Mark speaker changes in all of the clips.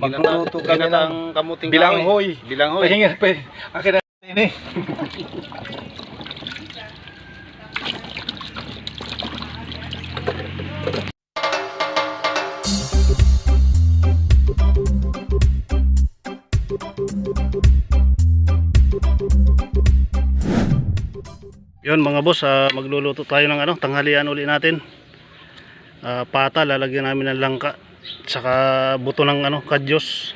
Speaker 1: Magluluto kami ng
Speaker 2: ginataang kamuting
Speaker 1: bilanghoy.
Speaker 2: Bilanghoy.
Speaker 1: Pahinga, pa. Akin na ini.
Speaker 3: Yun mga boss, ah, magluluto tayo ng ano, tanghalian uli natin. Ah, pata, lalagyan namin ng langka. Tsaka buto ng ano, kadyos.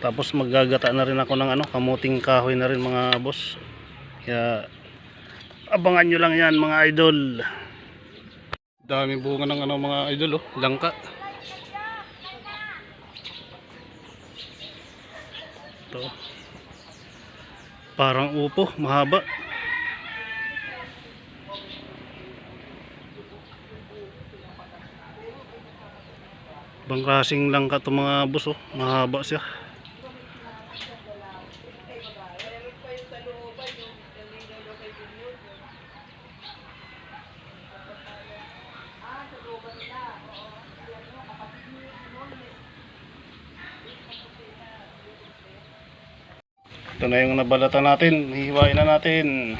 Speaker 3: Tapos maggagata na rin ako ng ano, kamuting kahoy na rin mga boss. Kaya abangan nyo lang yan mga idol. Dami bunga ng ano mga idol oh, langka. Ito. Parang upo, mahaba. Ibang klaseng langka to mga boss oh. Mahaba siya. Ito na yung nabalatan natin. Hihiwain na natin.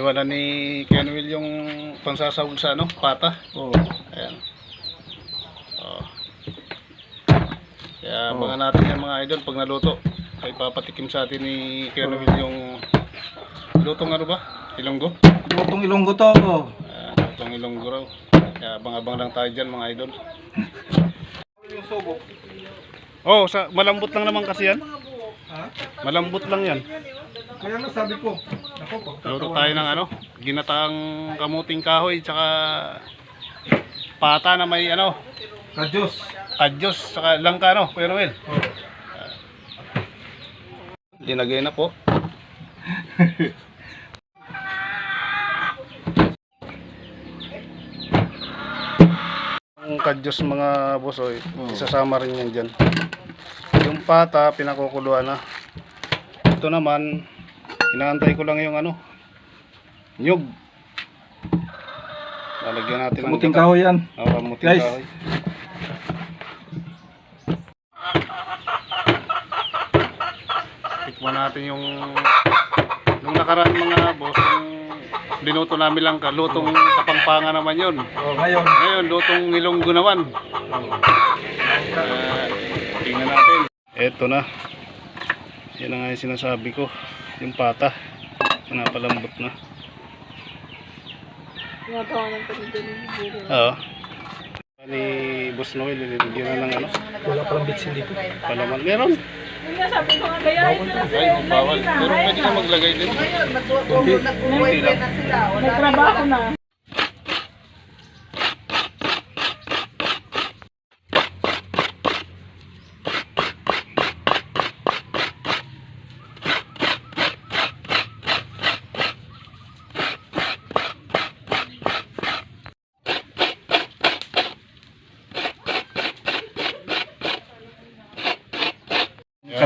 Speaker 3: Nahiwa na ni Kenwil yung pansasawag sa ano, pata.
Speaker 1: Oh.
Speaker 3: Ayan. Oh. Kaya mga natin yan mga idol pag naluto. Ay papatikim sa atin ni Kenwil yung lutong ano ba? Ilonggo?
Speaker 1: Lutong ilonggo to.
Speaker 3: Ayan, lutong ilonggo raw. Kaya abang-abang lang tayo dyan mga idol.
Speaker 1: Yung subo.
Speaker 3: Oh, sa malambot lang naman kasi yan.
Speaker 1: Ha?
Speaker 3: Malambot lang yan.
Speaker 1: Kaya nga sabi ko. Ako,
Speaker 3: Luto tayo ng ano, ginataang kamuting kahoy tsaka pata na may ano,
Speaker 1: Kadyos.
Speaker 3: kadyos tsaka langka no, Kuya Noel.
Speaker 1: Oh.
Speaker 3: Linagay na po. Ang kadyos mga bosoy,
Speaker 1: Oh.
Speaker 3: isasama rin yan dyan. Yung pata, pinakukuluan na. Ito naman, inaantay ko lang yung ano, nyug. Lalagyan natin ng
Speaker 1: Kamuting kahoy yan.
Speaker 3: Oh, kamuting
Speaker 1: Guys.
Speaker 3: kahoy. Tikman natin yung nung nakaraan mga boss, yung binuto namin lang ka, lutong kapangpangan naman yun.
Speaker 1: Oh, ngayon.
Speaker 3: Ngayon, lutong ilonggo naman. Uh, tingnan natin. Eto na. Yan na nga yung sinasabi ko. Yung pata. Pinapalambot na.
Speaker 4: Ginagawa ng dito.
Speaker 3: Oo. Ni Boss Noel, nililagyan na ng ano,
Speaker 1: Wala palang bitsin dito.
Speaker 3: palaman. Meron.
Speaker 4: Sabi ko nga gayahin na
Speaker 3: Ay, bawal. Pero pwede ka maglagay din.
Speaker 1: Kunti.
Speaker 4: Nagtrabaho na.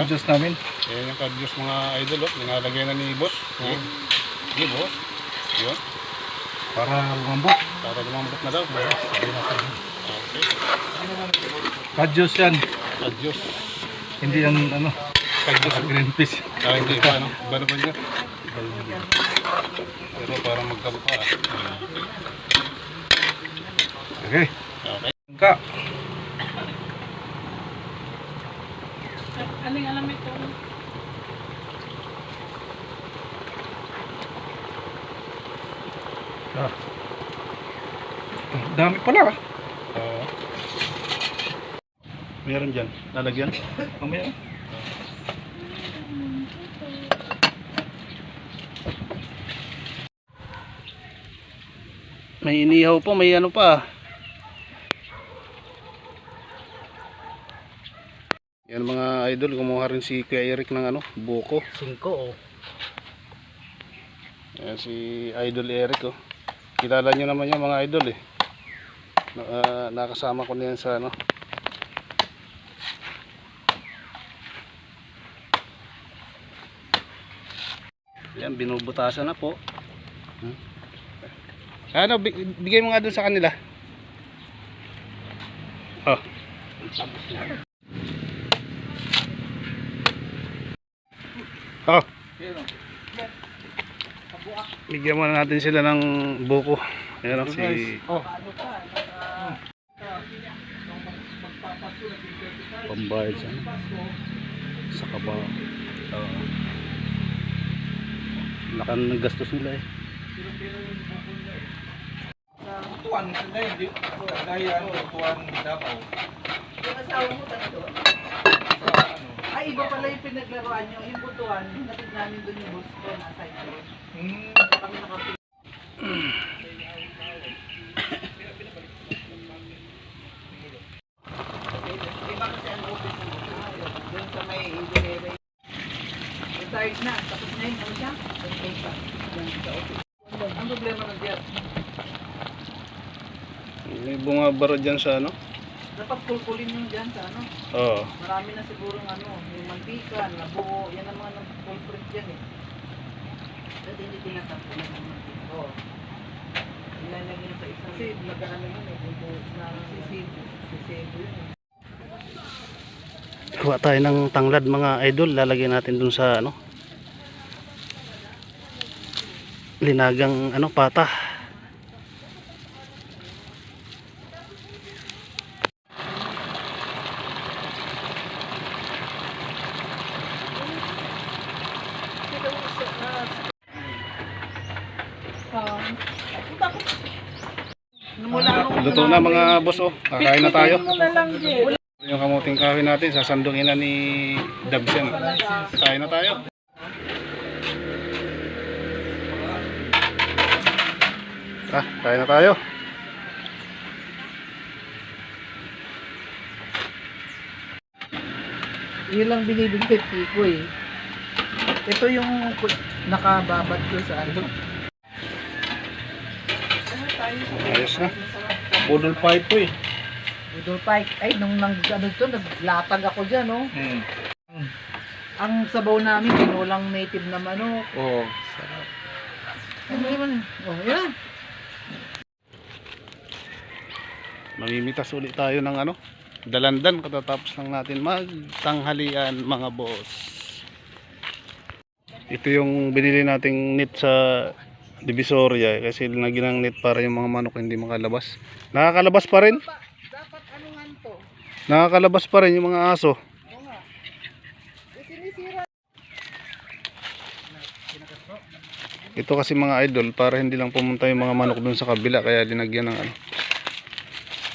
Speaker 1: Kadyos namin.
Speaker 3: Yan yung kadyos mga idol. Oh. Linalagay na ni Boss. Oh. Sige, Boss. Yun.
Speaker 1: Para lumambot.
Speaker 3: Para lumambot na daw. Okay.
Speaker 1: Kadyos yan.
Speaker 3: Kadyos.
Speaker 1: Hindi yan ano.
Speaker 3: Kadyos.
Speaker 1: Green peas.
Speaker 3: Ah, hindi pa, ano? Iba naman yun. Pero parang magkampa. ah.
Speaker 1: Okay.
Speaker 3: Okay.
Speaker 1: Ka.
Speaker 4: Aling alam ito.
Speaker 1: Ah. Dami pala. ah.
Speaker 3: Oo. Meron dyan. Lalagyan.
Speaker 1: Mamaya.
Speaker 3: May inihaw pa, may ano pa. Yan mga idol, kumuha rin si Kuya Eric ng ano, buko.
Speaker 1: Singko oh.
Speaker 3: Yan si Idol Eric oh. Kilala nyo naman yung mga idol eh. Na, ah, nakasama ko na yan sa ano. Yan, binubutasan na po. Hmm. Ano, bi- bigay mo nga dun sa kanila. Oh. Bigyan muna natin sila ng buko. Ayan o, si
Speaker 1: Oh.
Speaker 3: pambayad sa sa kaba. Uh, lakan ng gastos nila eh.
Speaker 1: Tuwan, dahil ano, tuwan Davao.
Speaker 2: Yung asawa mo doon. Iba pala yung pinaglaruan nyo. Yung butuan, natid namin doon yung bus ko, nasa ito.
Speaker 1: hmm,
Speaker 2: Kami nakapit. Retired na. Tapos ngayon, ano siya? Ang problema ng diyan,
Speaker 3: May bunga baro dyan sa ano?
Speaker 2: Dapat kulkulin yung dyan sa ano.
Speaker 3: Oo.
Speaker 2: Marami na siguro ano, yung mantika, nabuo, yan ang mga nag-culprit yan eh. Dati hindi tinatapos na ng mantika. Oo. Ilalagay sa isang... Kasi nag-ano yun eh, kung na sisibo, sisibo yun eh.
Speaker 3: Kuha tayo ng tanglad mga idol. Lalagyan natin dun sa ano. Linagang ano pata. Luto na mga boss oh. Kakain na tayo. Yung kamuting kahoy natin, sasandungin na ni Dabs yan. Kain na tayo. Ah, kain na tayo.
Speaker 2: Yun lang binibigay ko eh. Ito yung nakababad ko sa ano.
Speaker 3: Ayos na. Budol pipe po eh.
Speaker 2: Budol Pike. Ay, nung nang ano to, naglatag ako dyan, oh.
Speaker 1: hmm.
Speaker 2: Ang sabaw namin, kinulang native na manok.
Speaker 1: Oh.
Speaker 2: Ano naman? Oh, yan.
Speaker 3: Mamimitas ulit tayo ng ano, dalandan katatapos lang natin magtanghalian mga boss. Ito yung binili nating net sa Divisoria eh, kasi linagyan ng net para yung mga manok hindi makalabas. Nakakalabas pa rin.
Speaker 2: Dapat anuhan to.
Speaker 3: Nakakalabas pa rin yung mga aso. Ito kasi mga idol para hindi lang pumunta yung mga manok dun sa kabila kaya linagyan ng ano,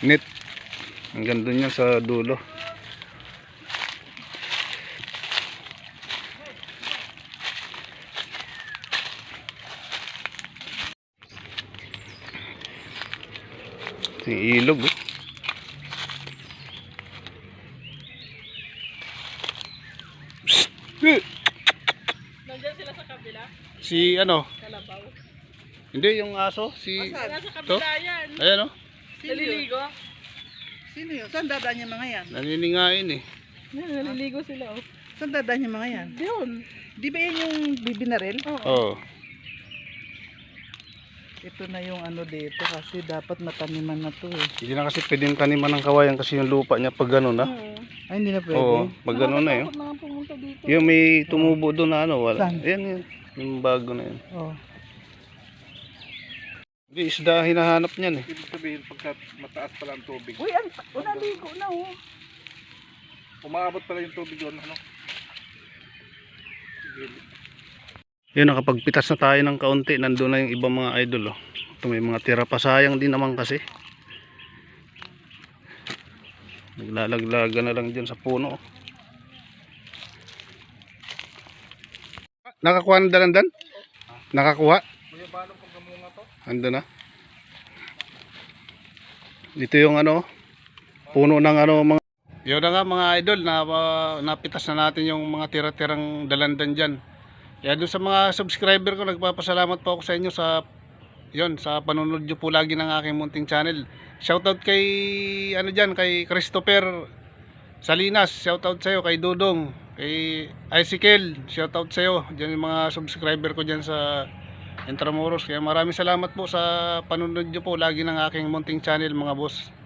Speaker 3: net. Hanggang dun yan sa dulo. Yung ilog oh. Eh!
Speaker 4: Nandiyan sila sa kabila.
Speaker 3: Si ano?
Speaker 4: Kalabaw.
Speaker 3: Hindi yung aso, si
Speaker 4: Nasa
Speaker 3: to.
Speaker 4: kabila yan.
Speaker 3: Ayan oh.
Speaker 2: Sino yun?
Speaker 4: Naliligo.
Speaker 2: Sino yun? Saan dadaan yung mga yan?
Speaker 3: Naniningain eh.
Speaker 4: Yan, naliligo sila, oh.
Speaker 2: Saan dadaan yung mga yan?
Speaker 4: Yun.
Speaker 2: Di ba yan yung bibinaril?
Speaker 4: Oo.
Speaker 3: Oh.
Speaker 2: Ito na yung ano dito kasi dapat mataniman na to eh.
Speaker 3: Hindi na kasi pwedeng taniman ng kawayan kasi yung lupa niya pag gano'n na.
Speaker 4: Oo.
Speaker 2: Ay, hindi na pwede.
Speaker 3: Oo, pag gano'n na yun.
Speaker 4: Pumunta dito.
Speaker 3: Yung may tumubo doon na ano, wala.
Speaker 2: Saan?
Speaker 3: Ayan yun. Yung bago na yun.
Speaker 2: Oh.
Speaker 3: Hindi, isda hinahanap niyan eh.
Speaker 1: Ibig sabihin, pagka mataas pala ang tubig,
Speaker 2: Uy, ang oh, naligo na oh.
Speaker 1: umaabot pala yung tubig doon, ano?
Speaker 3: Yun, nakapagpitas na tayo ng kaunti. Nandun na yung ibang mga idol oh. Ito may mga tira pa. Sayang din naman kasi. Naglalaglaga na lang dyan sa puno. oh. Nakakuha ng dalandan? Nakakuha? Ando na. Dito yung ano, puno ng ano mga Yun na nga mga idol, na, napitas na natin yung mga tira-tirang dalandan dyan. Kaya doon sa mga subscriber ko, nagpapasalamat po ako sa inyo sa yon sa panonood nyo po lagi ng aking munting channel. Shoutout kay ano dyan, kay Christopher Salinas, shoutout sa iyo kay Dudong, kay Icikel, shoutout sa iyo. Diyan yung mga subscriber ko dyan sa Intramuros. Kaya maraming salamat po sa panonood nyo po lagi ng aking munting channel mga boss.